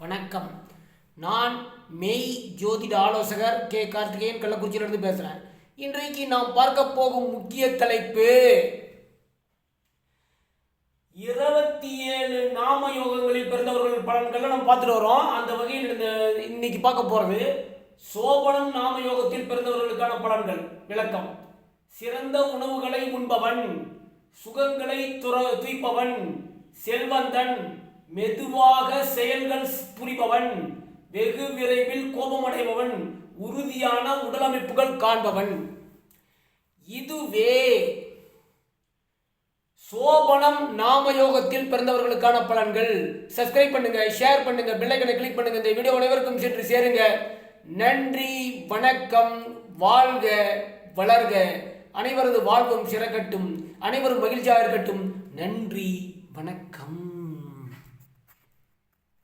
வணக்கம். நான் மெய் ஜோதிட ஆலோசகர் கே. கார்த்திகேயன் கள்ளக்குறிச்சியிலிருந்து பேசுகிறேன் இன்றைக்கு நாம் பார்க்க போகும் முக்கிய தலைப்பு இருபத்தி ஏழு நாம யோகங்களில் பிறந்தவர்கள் பலன்களை நம்ம பார்த்துட்டு வரோம். அந்த வகையில் இந்த இன்னைக்கு பார்க்க போகிறது சோபனம் நாம யோகத்தில் பிறந்தவர்களுக்கான பலன்கள். விளக்கம். சிறந்த உணவுகளை உண்பவன் சுகங்களை துற துய்ப்பவன் செல்வந்தன் மெதுவாக செயல்கள் புரிபவன் வெகு விரைவில் கோபமடைபவன் உறுதியான உடலமைப்புகள் காண்பவன். இதுவே சோபனம் நாமயோகத்தில் பிறந்தவர்களுக்கான பலன்கள். சப்ஸ்கிரைப் பண்ணுங்க ஷேர் பண்ணுங்க பில்லைக்கனை கிளிக் பண்ணுங்க இந்த வீடியோ அனைவருக்கும் சென்று சேருங்க. நன்றி வணக்கம் வாழ்க வளர்க. அனைவரது வாழ்வும் சிறக்கட்டும் அனைவரும் மகிழ்ச்சியாக இருக்கட்டும். நன்றி வணக்கம்.